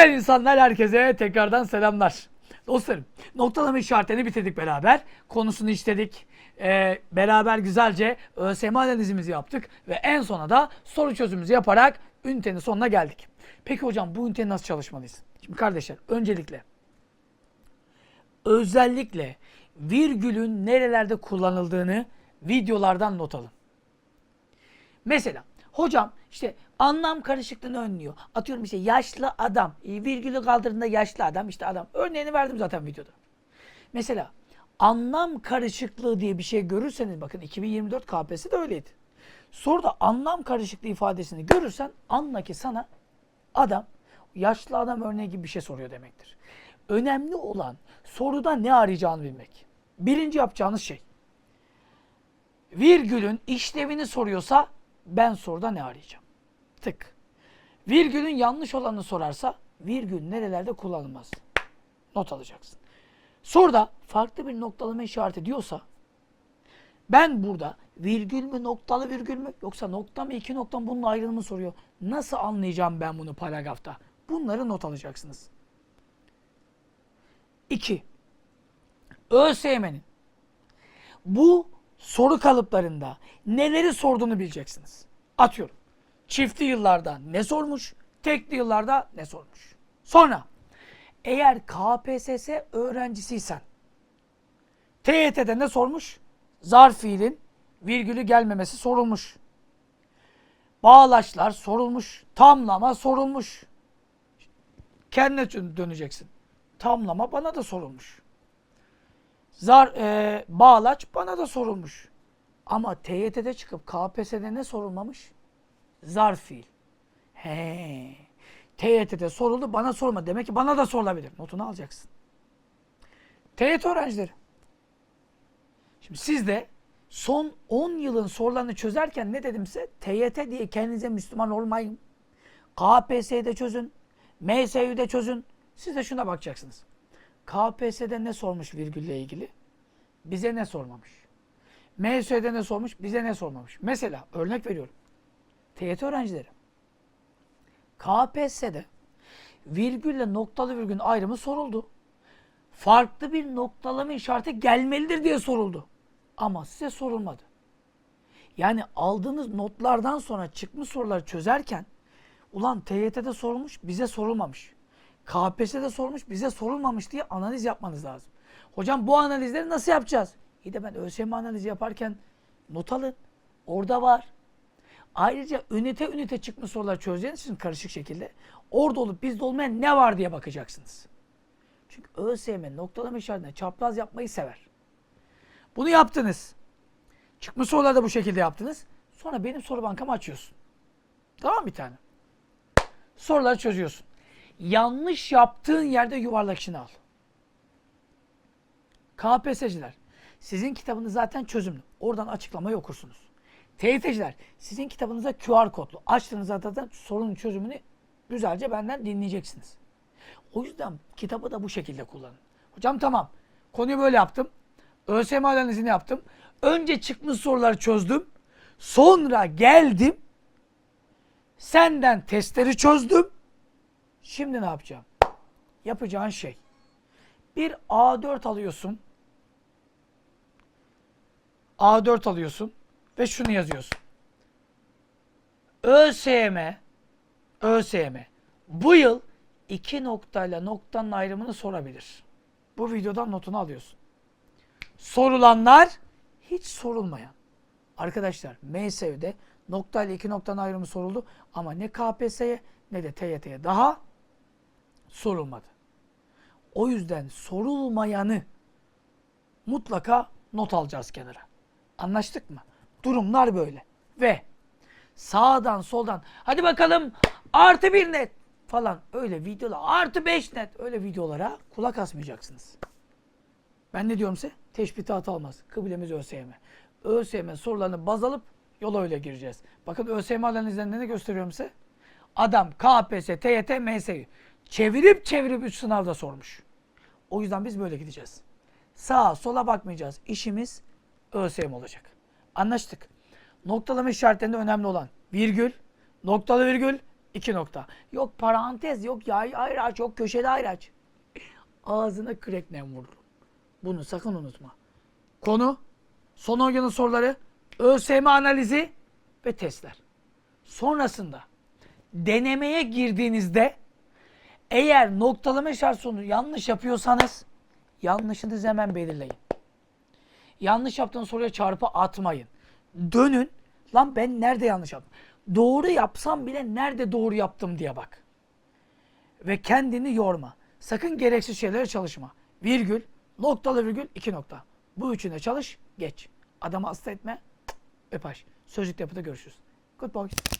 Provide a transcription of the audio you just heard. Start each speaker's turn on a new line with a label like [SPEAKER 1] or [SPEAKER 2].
[SPEAKER 1] Güzel insanlar herkese tekrardan selamlar. Dostlarım noktalama işaretlerini bitirdik beraber. Konusunu işledik. Ee, beraber güzelce ÖSYM analizimizi yaptık. Ve en sona da soru çözümümüzü yaparak ünitenin sonuna geldik. Peki hocam bu üniteyi nasıl çalışmalıyız? Şimdi kardeşler öncelikle özellikle virgülün nerelerde kullanıldığını videolardan not alın. Mesela hocam işte anlam karışıklığını önlüyor. Atıyorum işte yaşlı adam. e, Virgülü kaldırdığında yaşlı adam işte adam. Örneğini verdim zaten videoda. Mesela anlam karışıklığı diye bir şey görürseniz bakın 2024 KPSS de öyleydi. Soruda anlam karışıklığı ifadesini görürsen anla ki sana adam yaşlı adam örneği gibi bir şey soruyor demektir. Önemli olan soruda ne arayacağını bilmek. Birinci yapacağınız şey virgülün işlevini soruyorsa ben soruda ne arayacağım? Tık. Virgülün yanlış olanını sorarsa virgül nerelerde kullanılmaz? Not alacaksın. Soruda farklı bir noktalama işareti diyorsa ben burada virgül mü noktalı virgül mü yoksa nokta mı iki nokta mı bunun ayrılımı soruyor. Nasıl anlayacağım ben bunu paragrafta? Bunları not alacaksınız. 2. ÖSYM'nin bu soru kalıplarında neleri sorduğunu bileceksiniz. Atıyorum. Çiftli yıllarda ne sormuş, tekli yıllarda ne sormuş. Sonra eğer KPSS öğrencisiysen TYT'de ne sormuş? Zarf fiilin virgülü gelmemesi sorulmuş. Bağlaçlar sorulmuş. Tamlama sorulmuş. Kendine dön- döneceksin. Tamlama bana da sorulmuş. Zar, e, bağlaç bana da sorulmuş. Ama TYT'de çıkıp KPSS'de ne sorulmamış? Zarf fiil. He. TYT'de soruldu bana sorma. Demek ki bana da sorulabilir. Notunu alacaksın. TYT öğrencileri. Şimdi siz de son 10 yılın sorularını çözerken ne dedim size? TYT diye kendinize Müslüman olmayın. KPSS'de çözün. MSÜ'de çözün. Siz de şuna bakacaksınız. KPSS'de ne sormuş virgülle ilgili? Bize ne sormamış? MSÜ'de ne sormuş? Bize ne sormamış? Mesela örnek veriyorum. TYT öğrencileri. KPSS'de virgülle noktalı virgülün ayrımı soruldu. Farklı bir noktalama işareti gelmelidir diye soruldu. Ama size sorulmadı. Yani aldığınız notlardan sonra çıkmış soruları çözerken ulan TYT'de sorulmuş bize sorulmamış. KPSS'de sormuş bize sorulmamış diye analiz yapmanız lazım. Hocam bu analizleri nasıl yapacağız? İyi de ben ÖSYM analizi yaparken not alın. Orada var. Ayrıca ünite ünite çıkmış sorular çözeceğiniz için karışık şekilde orada olup bizde olmayan ne var diye bakacaksınız. Çünkü ÖSYM noktalama işaretine çapraz yapmayı sever. Bunu yaptınız. Çıkmış soruları da bu şekilde yaptınız. Sonra benim soru bankamı açıyorsun. Tamam bir tane. Soruları çözüyorsun. Yanlış yaptığın yerde yuvarlak içine al. KPSS'ciler sizin kitabınız zaten çözümlü. Oradan açıklamayı okursunuz. TYT'ciler sizin kitabınıza QR kodlu. Açtığınızda zaten sorunun çözümünü güzelce benden dinleyeceksiniz. O yüzden kitabı da bu şekilde kullanın. Hocam tamam. Konuyu böyle yaptım. ÖSYM analizini yaptım. Önce çıkmış soruları çözdüm. Sonra geldim. Senden testleri çözdüm. Şimdi ne yapacağım? Yapacağın şey. Bir A4 alıyorsun. A4 alıyorsun ve şunu yazıyorsun. ÖSYM ÖSYM bu yıl iki noktayla noktanın ayrımını sorabilir. Bu videodan notunu alıyorsun. Sorulanlar hiç sorulmayan. Arkadaşlar MSÜ'de noktayla iki noktanın ayrımı soruldu ama ne KPSS'ye ne de TYT'ye daha sorulmadı. O yüzden sorulmayanı mutlaka not alacağız kenara. Anlaştık mı? Durumlar böyle. Ve sağdan soldan hadi bakalım artı bir net falan öyle videolar artı beş net öyle videolara kulak asmayacaksınız. Ben ne diyorum size? Teşbihat olmaz. Kıblemiz ÖSYM. ÖSYM sorularını baz alıp yola öyle gireceğiz. Bakın ÖSYM analizlerinde ne gösteriyorum size? Adam KPSS, TYT, MSÜ. Çevirip çevirip üç sınavda sormuş. O yüzden biz böyle gideceğiz. Sağa sola bakmayacağız. İşimiz ÖSYM olacak. Anlaştık. Noktalama işaretlerinde önemli olan virgül, noktalı virgül, İki nokta. Yok parantez, yok yay ayraç, yok köşeli ayraç. Ağzına kürekle vururum. Bunu sakın unutma. Konu, son oyunun soruları, ÖSYM analizi ve testler. Sonrasında denemeye girdiğinizde eğer noktalama işaret yanlış yapıyorsanız yanlışınızı hemen belirleyin. Yanlış yaptığınız soruya çarpı atmayın. Dönün. Lan ben nerede yanlış yaptım? Doğru yapsam bile nerede doğru yaptım diye bak. Ve kendini yorma. Sakın gereksiz şeylere çalışma. Virgül, noktalı virgül, iki nokta. Bu üçüne çalış, geç. Adamı hasta etme, öpaş. Sözlükte yapıda görüşürüz. Good boys.